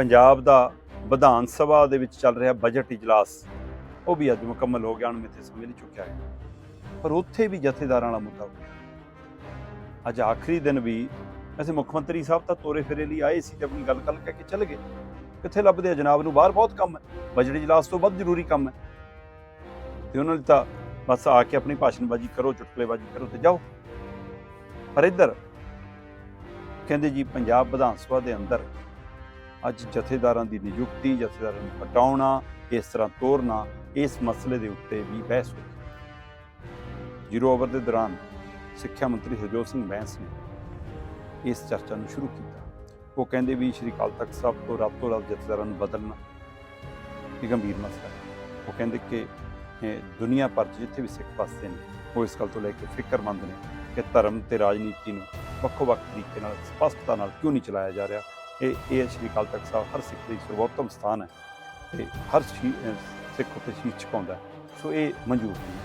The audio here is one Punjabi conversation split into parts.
ਪੰਜਾਬ ਦਾ ਵਿਧਾਨ ਸਭਾ ਦੇ ਵਿੱਚ ਚੱਲ ਰਿਹਾ ਬਜਟ ਇਜਲਾਸ, ਉਹ ਵੀ ਅੱਜ ਮੁਕੰਮਲ ਹੋ ਗਿਆ, ਹੁਣ ਮਿੱਥੇ ਸਮੇਂ ਨਹੀਂ ਚੁੱਕਿਆ ਹੈ ਪਰ ਉੱਥੇ ਵੀ ਜਥੇਦਾਰਾਂ ਵਾਲਾ ਮੁੱਦਾ ਉੱਠਿਆ। ਅੱਜ ਆਖਰੀ ਦਿਨ ਵੀ ਵੈਸੇ ਮੁੱਖ ਮੰਤਰੀ ਸਾਹਿਬ ਤਾਂ ਤੋਰੇ ਫੇਰੇ ਲਈ ਆਏ ਸੀ ਤੇ ਆਪਣੀ ਗੱਲ ਕੱਲ ਕਹਿ ਕੇ ਚਲੇ ਗਏ। ਕਿੱਥੇ ਲੱਭਦੇ ਆ ਜਨਾਬ ਨੂੰ? ਬਾਹਰ ਬਹੁਤ ਕੰਮ ਹੈ। ਬਜਟ ਇਜਲਾਸ ਤੋਂ ਵੱਧ ਜ਼ਰੂਰੀ ਕੰਮ ਹੈ। ਤੇ ਉਹਨਾਂ ਨੇ ਤਾਂ ਬਸ ਆ ਕੇ ਆਪਣੀ ਭਾਸ਼ਣਬਾਜ਼ੀ ਕਰੋ, ਚੁਟਕਲੇਬਾਜ਼ੀ ਕਰੋ ਤੇ ਜਾਓ। ਪਰ ਇੱਧਰ ਕਹਿੰਦੇ ਜੀ, ਪੰਜਾਬ ਵਿਧਾਨ ਸਭਾ ਦੇ ਅੰਦਰ ਅੱਜ ਜਥੇਦਾਰਾਂ ਦੀ ਨਿਯੁਕਤੀ, ਜਥੇਦਾਰਾਂ ਨੂੰ ਹਟਾਉਣਾ, ਇਸ ਤਰ੍ਹਾਂ ਤੋਰਨਾ, ਇਸ ਮਸਲੇ ਦੇ ਉੱਤੇ ਵੀ ਬਹਿਸ ਹੋਈ। ਜ਼ੀਰੋ ਓਵਰ ਦੇ ਦੌਰਾਨ ਸਿੱਖਿਆ ਮੰਤਰੀ ਹਰਜੋਤ ਸਿੰਘ ਬੈਂਸ ਨੇ ਇਸ ਚਰਚਾ ਨੂੰ ਸ਼ੁਰੂ ਕੀਤਾ। ਉਹ ਕਹਿੰਦੇ ਵੀ ਸ਼੍ਰੀ ਅਕਾਲ ਤਖਤ ਸਾਹਿਬ ਤੋਂ ਰਾਤੋਂ ਰਾਤ ਜਥੇਦਾਰਾਂ ਨੂੰ ਬਦਲਣਾ ਇਹ ਗੰਭੀਰ ਮਸਲਾ ਹੈ। ਉਹ ਕਹਿੰਦੇ ਕਿ ਦੁਨੀਆ ਭਰ 'ਚ ਜਿੱਥੇ ਵੀ ਸਿੱਖ ਵਸਦੇ ਨੇ, ਉਹ ਇਸ ਗੱਲ ਤੋਂ ਲੈ ਕੇ ਫਿਕਰਮੰਦ ਨੇ ਕਿ ਧਰਮ ਤੇ ਰਾਜਨੀਤੀ ਨੂੰ ਵੱਖੋ-ਵੱਖ ਤਰੀਕੇ ਨਾਲ ਸਪਸ਼ਟਤਾ ਨਾਲ ਕਿਉਂ ਨਹੀਂ ਚਲਾਇਆ ਜਾ ਰਿਹਾ। ਇਹ ਇਹ ਸ਼੍ਰੀ ਅਕਾਲ ਤਖਤ ਸਾਹਿਬ ਹਰ ਸਿੱਖ ਲਈ ਸਰਵੋਤਮ ਸਥਾਨ ਹੈ ਤੇ ਹਰ ਸ਼ੀ- ਸਿੱਖ ਉੱਤੇ ਸ਼ੀਸ਼ ਝੁਕਾਉਂਦਾ ਸੋ ਇਹ ਮਨਜ਼ੂਰ ਨਹੀਂ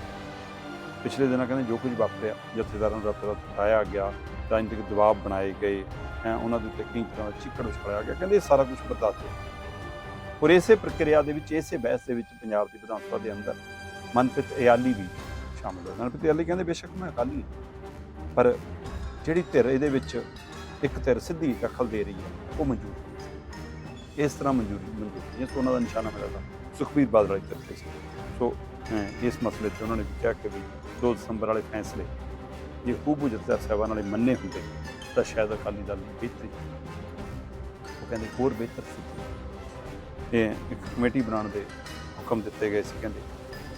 ਪਿਛਲੇ ਦਿਨਾਂ ਕਹਿੰਦੇ ਜੋ ਕੁਝ ਵਾਪਰਿਆ ਜਥੇਦਾਰਾਂ ਦਾ ਰਾਤੋਂ ਉਠਾਇਆ ਗਿਆ ਰਾਜਨੀਤਿਕ ਦਬਾਅ ਬਣਾਏ ਗਏ ਹੈਂ, ਉਹਨਾਂ ਦੇ ਉੱਤੇ ਕਈ ਤਰ੍ਹਾਂ ਦਾ ਚਿੱਕੜ ਉਛਾਲਿਆ ਗਿਆ ਕਹਿੰਦੇ ਇਹ ਸਾਰਾ ਕੁਝ ਬਰਦਾਸ਼ਤ ਹੈ ਔਰ ਇਸੇ ਪ੍ਰਕਿਰਿਆ ਦੇ ਵਿੱਚ ਇਸੇ ਬਹਿਸ ਦੇ ਵਿੱਚ ਪੰਜਾਬ ਦੀ ਵਿਧਾਨ ਸਭਾ ਦੇ ਅੰਦਰ ਮਨਪ੍ਰੀਤ ਇਆਲੀ ਵੀ ਸ਼ਾਮਲ ਹੋਏ। ਮਨਪ੍ਰੀਤ ਇਆਲੀ ਕਹਿੰਦੇ ਬੇਸ਼ੱਕ ਮੈਂ ਅਕਾਲੀ ਹਾਂ, ਪਰ ਜਿਹੜੀ ਧਿਰ ਇਹਦੇ ਵਿੱਚ ਇੱਕ ਧਿਰ ਸਿੱਧੀ ਦਖਲ ਦੇ ਰਹੀ ਹੈ, ਉਹ ਮਨਜ਼ੂਰ ਨਹੀਂ ਸੀ। ਇਸ ਤਰ੍ਹਾਂ ਮਨਜ਼ੂਰੀ ਮਨਜ਼ੂਰ ਨਹੀਂ ਹੈ। ਸੋ ਉਹਨਾਂ ਦਾ ਨਿਸ਼ਾਨਾ ਮਿਲਦਾ ਸੁਖਬੀਰ ਬਾਦਲ ਵਾਲੀ ਤਰਫ ਸੀ ਸੋ ਇਸ ਮਸਲੇ 'ਤੇ ਉਹਨਾਂ ਨੇ ਵੀ ਕਿਹਾ ਕਿ ਵੀ 2 ਦਸੰਬਰ ਵਾਲੇ ਫੈਸਲੇ ਜੇ ਖੂਬੂ ਜਥੇਦਾਰ ਸਾਹਿਬਾਨ ਵਾਲੇ ਮੰਨੇ ਹੁੰਦੇ, ਤਾਂ ਸ਼ਾਇਦ ਅਕਾਲੀ ਦਲ ਦੀ ਬਿਹਤਰੀ ਉਹ ਕਹਿੰਦੇ ਹੋਰ ਬਿਹਤਰ ਸੀ ਇਹ ਇੱਕ ਕਮੇਟੀ ਬਣਾਉਣ ਦੇ ਹੁਕਮ ਦਿੱਤੇ ਗਏ ਸੀ, ਕਹਿੰਦੇ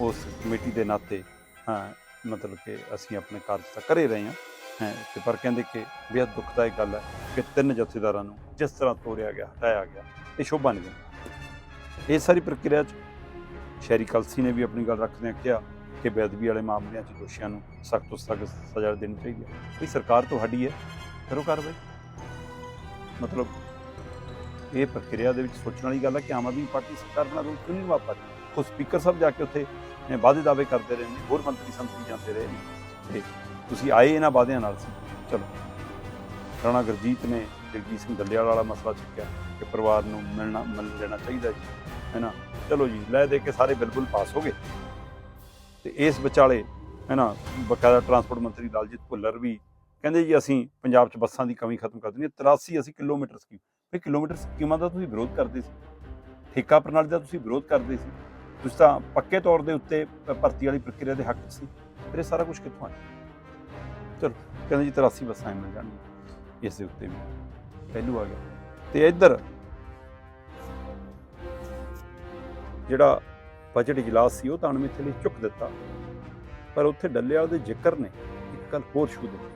ਉਸ ਕਮੇਟੀ ਦੇ ਨਾਤੇ, ਹਾਂ, ਮਤਲਬ ਕਿ ਅਸੀਂ ਆਪਣੇ ਕਾਰਜ ਤਾਂ ਕਰੇ ਰਹੇ ਹਾਂ ਹੈ ਤੇ ਪਰ ਕਹਿੰਦੇ ਕਿ ਬੇਹੱਦ ਦੁਖਦਾਇਕ ਗੱਲ ਹੈ ਕਿ ਤਿੰਨ ਜਥੇਦਾਰਾਂ ਨੂੰ ਜਿਸ ਤਰ੍ਹਾਂ ਤੋਰਿਆ ਗਿਆ, ਹਟਾਇਆ ਗਿਆ, ਇਹ ਸ਼ੋਭਾ ਨਹੀਂ ਦਿੰਦਾ। ਇਹ ਸਾਰੀ ਪ੍ਰਕਿਰਿਆ 'ਚ ਸ਼ਹਿਰੀ ਕਲਸੀ ਨੇ ਵੀ ਆਪਣੀ ਗੱਲ ਰੱਖਦਿਆਂ ਕਿਹਾ ਕਿ ਬੇਅਦਬੀ ਵਾਲੇ ਮਾਮਲਿਆਂ 'ਚ ਦੋਸ਼ੀਆਂ ਨੂੰ ਸਖਤ ਤੋਂ ਸਖਤ ਸਜ਼ਾ ਦੇਣੀ ਚਾਹੀਦੀ ਹੈ। ਵੀ ਸਰਕਾਰ ਤੁਹਾਡੀ ਹੈ, ਕਰੋ ਕਾਰਵਾਈ। ਮਤਲਬ ਇਹ ਪ੍ਰਕਿਰਿਆ ਦੇ ਵਿੱਚ ਸੋਚਣ ਵਾਲੀ ਗੱਲ ਹੈ ਕਿ ਆਮ ਆਦਮੀ ਪਾਰਟੀ ਸਰਕਾਰ ਬਣਾ ਰੂਲ ਕਿਉਂ ਨਹੀਂ ਨਿਭਾ ਪਾ ਉਹ ਸਪੀਕਰ ਸਾਹਿਬ ਜਾ ਕੇ ਉੱਥੇ ਵਾਅਦੇ ਦਾਅਵੇ ਕਰਦੇ ਰਹੇ ਨੇ, ਹੋਰ ਮੰਤਰੀ ਸੰਤਰੀ ਜਾਂਦੇ ਰਹੇ ਨੇ। ਤੇ ਤੁਸੀਂ ਆਏ ਇਹਨਾਂ ਵਾਅਦਿਆਂ ਨਾਲ ਸੀ। ਚਲੋ। ਰਾਣਾ ਗੁਰਜੀਤ ਨੇ ਜਗਜੀਤ ਸਿੰਘ ਦੱਲੇਵਾਲ ਵਾਲਾ ਮਸਲਾ ਚੁੱਕਿਆ ਕਿ ਪਰਿਵਾਰ ਨੂੰ ਮਿਲਣਾ ਮਿਲ ਲੈਣਾ ਚਾਹੀਦਾ ਜੀ ਹੈ ਨਾ ਚਲੋ ਜੀ, ਲੈ ਦੇ ਕੇ ਸਾਰੇ ਬਿਲਕੁਲ ਪਾਸ ਹੋ ਗਏ। ਤੇ ਇਸ ਵਿਚਾਲੇ ਹੈ ਨਾ ਬਕਾਇਦਾ ਟਰਾਂਸਪੋਰਟ ਮੰਤਰੀ ਲਾਲਜੀਤ ਭੁੱਲਰ ਵੀ ਕਹਿੰਦੇ ਜੀ, ਅਸੀਂ ਪੰਜਾਬ 'ਚ ਬੱਸਾਂ ਦੀ ਕਮੀ ਖਤਮ ਕਰ ਦੇਣੀ ਹੈ 83 ਅਸੀਂ ਕਿਲੋਮੀਟਰ ਸਕੀਮ ਇਹ ਕਿਲੋਮੀਟਰ ਸਕੀਮਾਂ ਦਾ ਤੁਸੀਂ ਵਿਰੋਧ ਕਰਦੇ ਸੀ। ਠੇਕਾ ਪ੍ਰਣਾਲੀ ਦਾ ਤੁਸੀਂ ਵਿਰੋਧ ਕਰਦੇ ਸੀ। ਤੁਸੀਂ ਤਾਂ ਪੱਕੇ ਤੌਰ ਦੇ ਉੱਤੇ ਭਰਤੀ ਵਾਲੀ ਪ੍ਰਕਿਰਿਆ ਦੇ ਹੱਕ 'ਚ ਸੀ। ਫਿਰ ਇਹ ਸਾਰਾ ਕੁਝ ਕਿੱਥੋਂ ਆਇਆ? ਚਲੋ, ਕਹਿੰਦੇ ਜੀ 83 ਬੱਸਾਂ ਮਿਲ ਜਾਣਗੀਆਂ। ਇਸ ਦੇ ਉੱਤੇ ਵੀ। ਪਹਿਲੂ ਆ ਗਿਆ। ਤੇ ਇੱਧਰ ਜਿਹੜਾ ਬਜਟ ਇਜਲਾਸ ਸੀ, ਉਹ ਤਾਂ ਅਣਮਿੱਥੇ ਲਈ ਚੁੱਕ ਦਿੱਤਾ। ਪਰ ਉੱਥੇ ਡੱਲਿਆ ਉਹਦੇ ਜ਼ਿਕਰ ਨੇ, ਇੱਕ ਗੱਲ ਹੋਰ ਛੂ ਦਿੱਤੀ।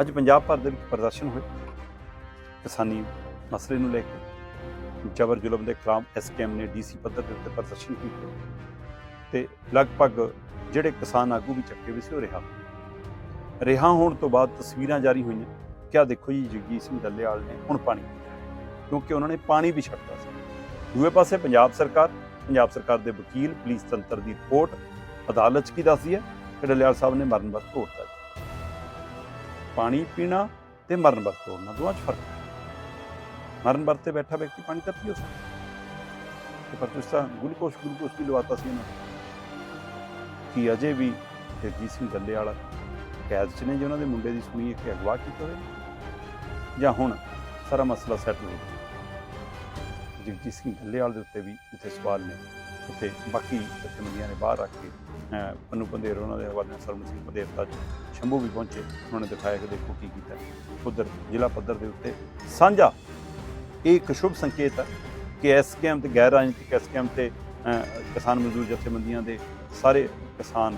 ਅੱਜ ਪੰਜਾਬ ਭਰ ਦੇ ਵਿੱਚ ਪ੍ਰਦਰਸ਼ਨ ਹੋਏ। ਕਿਸਾਨੀ ਮਸਲੇ ਨੂੰ ਲੈ ਕੇ। ਜਬਰ ਜ਼ੁਲਮ ਦੇ ਖਿਲਾਫ ਐਸਕੇਐਮ ਨੇ ਡੀਸੀ ਪੱਧਰ ਦੇ ਉੱਤੇ ਪ੍ਰਦਰਸ਼ਨ ਕੀਤੇ। ਤੇ ਲਗਭਗ ਜਿਹੜੇ ਕਿਸਾਨ ਆਗੂ ਵੀ ਚੱਕੇ ਵੀ ਸੀ, ਉਹ ਰਿਹਾ। ਰਿਹਾ ਹੋਣ ਤੋਂ ਬਾਅਦ ਤਸਵੀਰਾਂ ਜਾਰੀ ਹੋਈਆਂ ਕਿਆ ਦੇਖੋ ਜੀ ਜਗਜੀਤ ਸਿੰਘ ਡੱਲੇਵਾਲ ਨੇ ਹੁਣ ਪਾਣੀ ਪੀਤਾ ਕਿਉਂਕਿ ਉਹਨਾਂ ਨੇ ਪਾਣੀ ਵੀ ਛੱਡਤਾ ਸੀ। ਦੂਏ ਪਾਸੇ ਪੰਜਾਬ ਸਰਕਾਰ ਪੰਜਾਬ ਸਰਕਾਰ ਦੇ ਵਕੀਲ, ਪੁਲਿਸ ਤੰਤਰ ਦੀ ਰਿਪੋਰਟ ਅਦਾਲਤ 'ਚ ਕੀ ਦੱਸਦੀ ਹੈ ਕਿ ਡੱਲੇਵਾਲ ਸਾਹਿਬ ਨੇ ਮਰਨ ਵਰਤ ਤੋੜਤਾ ਜੀ। ਪਾਣੀ ਪੀਣਾ ਤੇ ਮਰਨ ਵਰਤ ਤੋੜਨਾ ਦੋਵਾਂ 'ਚ ਫ਼ਰਕ ਮਰਨ ਵਰਤ ਤੇ ਬੈਠਾ ਵਿਅਕਤੀ ਪਾਣੀ ਤਾਂ ਪੀ ਹੋ ਸਕਦਾ ਤੇ ਪਰ ਤੁਸੀਂ ਤਾਂ ਗਲੂਕੋਸ਼ ਗਲੂਕੋਸ਼ ਵੀ ਲਵਾਤਾ ਸੀ ਇਹਨਾਂ ਨੂੰ। ਕਿ ਅਜੇ ਵੀ ਜਗਜੀਤ ਸਿੰਘ ਡੱਲੇਵਾਲ ਕੈਦ 'ਚ ਨੇ ਜੇ ਉਹਨਾਂ ਦੇ ਮੁੰਡੇ ਦੀ ਸੁਣੀ ਕਿ ਅਗਵਾ ਕੀਤਾ ਹੋਇਆ ਜਾਂ ਹੁਣ ਸਾਰਾ ਮਸਲਾ ਸੈਟਲ ਹੋ ਗਿਆ। ਜਗਜੀਤ ਸਿੰਘ ਢੱਲੇਵਾਲ ਦੇ ਉੱਤੇ ਵੀ ਇੱਥੇ ਸਵਾਲ ਨੇ। ਉੱਥੇ ਬਾਕੀ ਜਥੇਬੰਦੀਆਂ ਨੇ ਬਾਹਰ ਰੱਖ ਕੇ ਅਹ, ਪੰਨੂ ਪੰਦੇਰ ਉਹਨਾਂ ਦੇ ਹਵਾਲੇ ਨਾਲ ਸਰਮਨ ਸਿੰਘ ਪੰਦੇਰ ਤੱਕ ਸ਼ੰਭੂ ਵੀ ਪਹੁੰਚੇ। ਉਹਨਾਂ ਨੇ ਦਿਖਾਇਆ ਕਿ ਦੇਖੋ ਕੀ ਕੀਤਾ। ਉਧਰ ਜ਼ਿਲ੍ਹਾ ਪੱਧਰ ਦੇ ਉੱਤੇ ਸਾਂਝਾ ਇਹ ਇੱਕ ਸ਼ੁਭ ਸੰਕੇਤ ਹੈ ਕਿ ਐਸਕੇਐਮ ਤੇ ਗੈਰ ਰਾਜਨੀਤਿਕ ਐਸਕੇਐਮ ਤੇ ਕਿਸਾਨ ਮਜ਼ਦੂਰ ਜਥੇਬੰਦੀਆਂ ਦੇ ਸਾਰੇ ਕਿਸਾਨ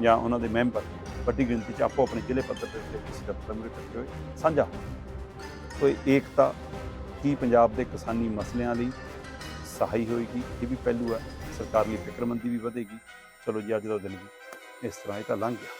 ਜਾਂ ਉਹਨਾਂ ਦੇ ਮੈਂਬਰ ਵੱਡੀ ਗਿਣਤੀ 'ਚ ਆਪੋ ਆਪਣੇ ਜ਼ਿਲ੍ਹੇ ਪੱਧਰ 'ਤੇ ਕਿਸੇ ਦਫ਼ਤਰ ਮੁਰੇ ਇਕੱਠੇ ਹੋਏ, ਸਾਂਝਾ ਸੋ ਇਹ ਏਕਤਾ ਕੀ ਪੰਜਾਬ ਦੇ ਕਿਸਾਨੀ ਮਸਲਿਆਂ ਲਈ ਸਹਾਈ ਹੋਏਗੀ, ਇਹ ਵੀ ਪਹਿਲੂ ਹੈ। ਸਰਕਾਰ ਲਈ ਫਿਕਰਮੰਦੀ ਵੀ ਵਧੇਗੀ। ਚਲੋ ਜੀ, ਅੱਜ ਦਾ ਦਿਨ ਵੀ ਇਸ ਤਰ੍ਹਾਂ ਇਹ ਤਾਂ ਲੰਘ ਗਿਆ।